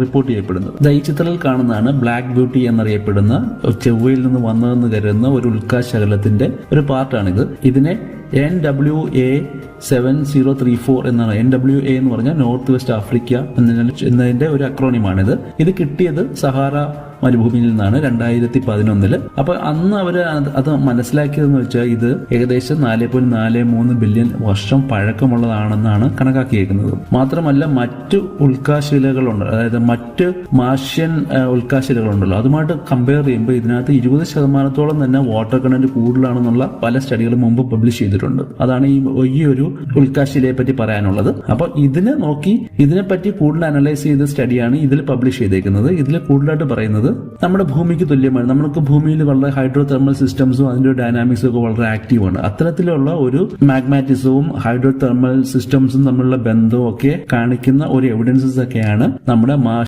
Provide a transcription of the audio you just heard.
Report ചെയ്യപ്പെടുന്നത്. ദാ ഈ ചിത്രത്തിൽ കാണുന്നതാണ് ബ്ലാക്ക് ബ്യൂട്ടി എന്നറിയപ്പെടുന്ന ചൊവ്വയിൽ നിന്ന് വന്നതെന്ന് കരുതുന്ന ഒരു ഉൽക്കാശകലത്തിന്റെ ഒരു പാർട്ടാണിത്. ഇതിനെ N W A seven zero three four എന്നാണ്. എൻ ഡബ്ല്യു എ എന്ന് പറഞ്ഞാൽ നോർത്ത് വെസ്റ്റ് ആഫ്രിക്ക എന്നതിന്റെ ഒരു അക്രോണിമാണിത് ഇത് കിട്ടിയത് സഹാറ മരുഭൂമിയിൽ നിന്നാണ് രണ്ടായിരത്തി പതിനൊന്നിൽ അപ്പൊ അന്ന് അവർ അത് മനസ്സിലാക്കിയതെന്ന് വെച്ചാൽ ഇത് ഏകദേശം നാല് പോയിന്റ് നാല് മൂന്ന് ബില്യൺ വർഷം പഴക്കമുള്ളതാണെന്നാണ് കണക്കാക്കിയേക്കുന്നത്. മാത്രമല്ല മറ്റ് ഉൾക്കാശിലകളുണ്ട്. അതായത് മറ്റ് മാഷ്യൻ ഉൾക്കാശിലകളുണ്ടല്ലോ. അതുമായിട്ട് കമ്പയർ ചെയ്യുമ്പോൾ ഇതിനകത്ത് ഇരുപത് ശതമാനത്തോളം തന്നെ വാട്ടർ കണ്ടന്റ് കൂടുതലാണെന്നുള്ള പല സ്റ്റഡികളും മുമ്പ് പബ്ലിഷ് ചെയ്തിട്ടുണ്ട്. അതാണ് ഈ ഈ ഒരു ഉൾക്കാശിലയെ പറ്റി പറയാനുള്ളത്. അപ്പൊ ഇതിനെ നോക്കി ഇതിനെപ്പറ്റി കൂടുതൽ അനലൈസ് ചെയ്ത സ്റ്റഡിയാണ് ഇതിൽ പബ്ലിഷ് ചെയ്തേക്കുന്നത്. ഇതിൽ കൂടുതലായിട്ട് പറയുന്നത് നമ്മുടെ ഭൂമിക്ക് തുല്യമാണ്. നമുക്ക് ഭൂമിയിൽ വളരെ ഹൈഡ്രോ തെർമൽ സിസ്റ്റംസും അതിന്റെ ഡൈനാമിക്സും ഒക്കെ വളരെ ആക്റ്റീവാണ്. അത്തരത്തിലുള്ള ഒരു മാഗ്മാറ്റിസവും ഹൈഡ്രോ തെർമൽ സിസ്റ്റംസും തമ്മിലുള്ള ബന്ധവും ഒക്കെ കാണിക്കുന്ന ഒരു എവിഡൻസസ് ഒക്കെയാണ് നമ്മുടെ മാ